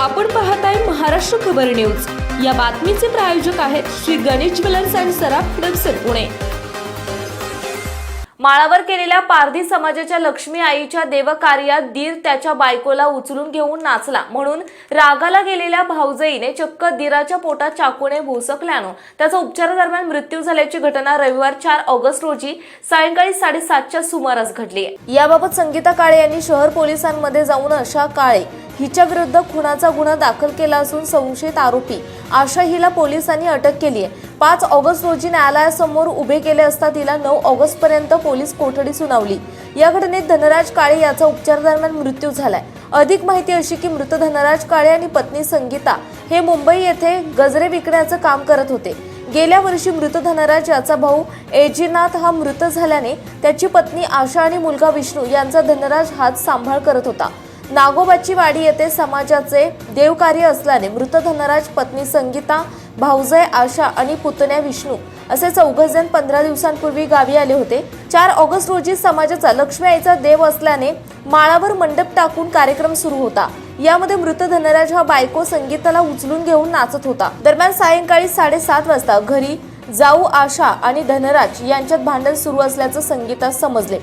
आपण पाहताय महाराष्ट्र खबर न्यूज. या बातमीचे प्रायोजक आहेत श्री गणेश ज्वेलर्स अँड सराफ हडपसर पुणे. माळावर केलेल्या पारधी समाजाच्या लक्ष्मी आईच्या देवकार्यात दीर त्याच्या बायकोला उचलून घेऊन नाचला. म्हणून रागाला गेलेल्या भाऊजईने चक्क दीराच्या पोटात चाकूने भोसकल्यानं त्याचा उपचारादरम्यान मृत्यू झाल्याची घटना रविवार चार ऑगस्ट रोजी सायंकाळी साडेसातच्या सुमारास घडली. याबाबत संगीता काळे यांनी शहर पोलिसांमध्ये जाऊन अशा काळे हिच्या विरुद्ध खुनाचा गुन्हा दाखल केला असून संशयित आरोपी आशा हिला पोलिसांनी अटक केली आहे. पाच ऑगस्ट रोजी न्यायालयासमोर उभे केले असता तिला नऊ ऑगस्ट पर्यंत पोलीस कोठडी सुनावली. या घटनेत धनराज काळे याचा उपचार दरम्यान मृत्यू झालाय. अधिक माहिती अशी की मृत धनराज काळे आणि पत्नी संगीता हे मुंबई येथे गजरे विकण्याचं काम करत होते. गेल्या वर्षी मृत धनराज याचा भाऊ एजीनाथ हा मृत झाल्याने त्याची पत्नी आशा आणि मुलगा विष्णू यांचा धनराज हात सांभाळ करत होता. नागोबाची वाडी येथे समाजाचे देवकार्य असल्याने मृत धनराज पत्नी संगीता भाऊजय आशा आणि पुतण्या विष्णू असे चौघजण पंधरा दिवसांपूर्वी गावी आले होते. चार ऑगस्ट रोजी समाजाचा लक्ष्मी आईचा देव असल्याने माळावर मंडप टाकून कार्यक्रम सुरू होता. यामध्ये मृत धनराज हा बायको संगीताला उचलून घेऊन नाचत होता. दरम्यान सायंकाळी साडेसात वाजता घरी जाऊ आशा आणि धनराज यांच्यात भांडण सुरू असल्याचं संगीता समजले.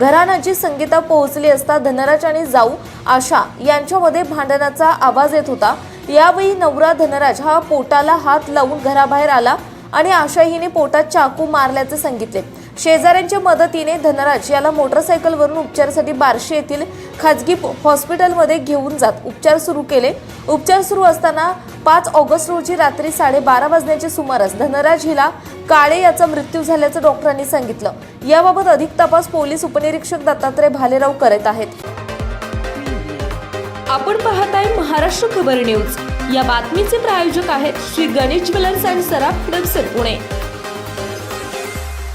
घराण्याची संगीता पोहोचली असता धनराज आणि जाऊ आशा यांच्यामध्ये भांडणाचा आवाज येत होता. यावेळी नवरा धनराज हा पोटाला हात लावून घराबाहेर आला आणि आशा हिने पोटात चाकू मारल्याचे सांगितले. शेजाऱ्यांच्या मदतीने धनराज याला मोटरसायकलवरून उपचारासाठी बार्शी येथील खाजगी हॉस्पिटलमध्ये घेऊन जात उपचार सुरू केले. उपचार सुरू असताना पाच ऑगस्ट रोजी रात्री साडेबारा वाजण्याच्या सुमारास धनराज हिला काळे याचा मृत्यू झाल्याचं डॉक्टरांनी सांगितलं. याबाबत अधिक तपास पोलीस उपनिरीक्षक दत्तात्रय भालेराव करत आहेत. आपण पाहत आहे महाराष्ट्र खबर न्यूज. या बातमीचे प्रायोजक आहेत श्री गणेश ज्वेलर्स अँड सराफ हडपसर पुणे.